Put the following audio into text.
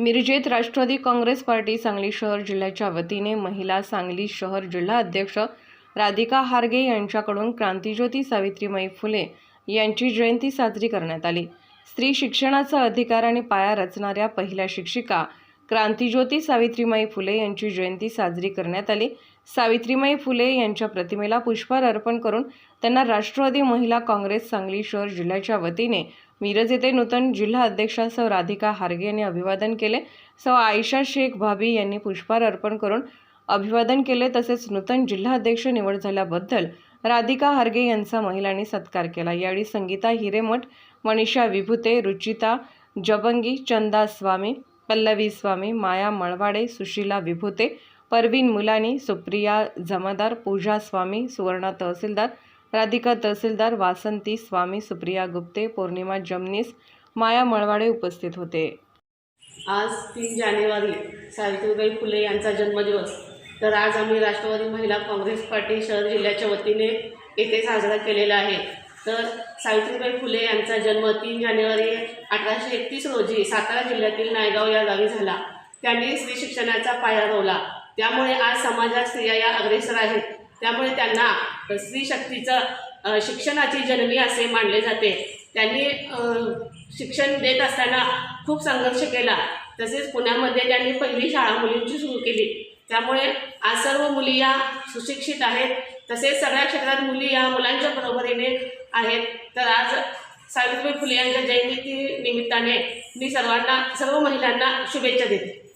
मिरजेत Rashtrawadi Congress party Sangli शहर जिल्ह्याच्या वतीने महिला सांगली शहर जिल्हा अध्यक्ष राधिका हारगे यांच्याकडून क्रांतीज्योती सावित्रीमाई फुले यांची जयंती साजरी करण्यात आली. स्त्री शिक्षणाचा अधिकार आणि पाया रचणाऱ्या पहिल्या शिक्षिका क्रांतीज्योती सावित्रीमाई फुले यांची जयंती साजरी करण्यात आली. सावित्रीमाई फुले यांच्या प्रतिमेला पुष्पहार अर्पण करून त्यांना राष्ट्रवादी महिला काँग्रेस सांगली शहर जिल्ह्याच्या वतीने मिरज येथे नूतन जिल्हा अध्यक्षा सौ राधिका हारगे यांनी अभिवादन केले. सौ आयशा शेख भाभी यांनी पुष्पहार अर्पण करून अभिवादन केले. तसेच नूतन जिल्हा अध्यक्ष निवड झाल्याबद्दल राधिका हार्गे यांचा महिलांनी सत्कार केला. यावेळी संगीता हिरेमठ मनीषा विभुते रुचिता जबंगी चंदा स्वामी पल्लवी स्वामी माया मळवाडे सुशीला विभुते परवीन मुलानी सुप्रिया जमादार पूजा स्वामी सुवर्णा तहसीलदार राधिका तहसीलदार वासंती स्वामी सुप्रिया गुप्ते पौर्णिमा जमनीस माया मळवाडे उपस्थित होते. आज तीन जानेवारी सावित्रीबाई फुले यांचा जन्मदिवस. तर आज आम्ही राष्ट्रवादी महिला काँग्रेस पार्टी शहर जिल्ह्याच्या वतीने येथे साजरा केलेला आहे. तर सावित्रीबाई फुले यांचा जन्म तीन जानेवारी अठराशे एकतीस रोजी सातारा जिल्ह्यातील नायगाव या गावी झाला. त्यांनी स्त्री शिक्षणाचा पाया रोवला. त्यामुळे आज समाजात स्त्रिया या अग्रेसर आहेत. त्यामुळे त्यांना स्त्री शक्तीचं शिक्षणाची जननी असे मानले जाते. त्यांनी शिक्षण देत असताना खूप संघर्ष केला. तसेच पुण्यामध्ये त्यांनी पहिली शाळा मुलींची सुरू केली. त्यामुळे आज सर्व मुली या सुशिक्षित आहेत. तसेच सगळ्या क्षेत्रात मुली या मुलांच्या बरोबरीने आहेत. तर आज सावित्रीबाई फुले यांच्या जयंती निमित्ताने मी सर्वांना सर्व महिलांना शुभेच्छा देते.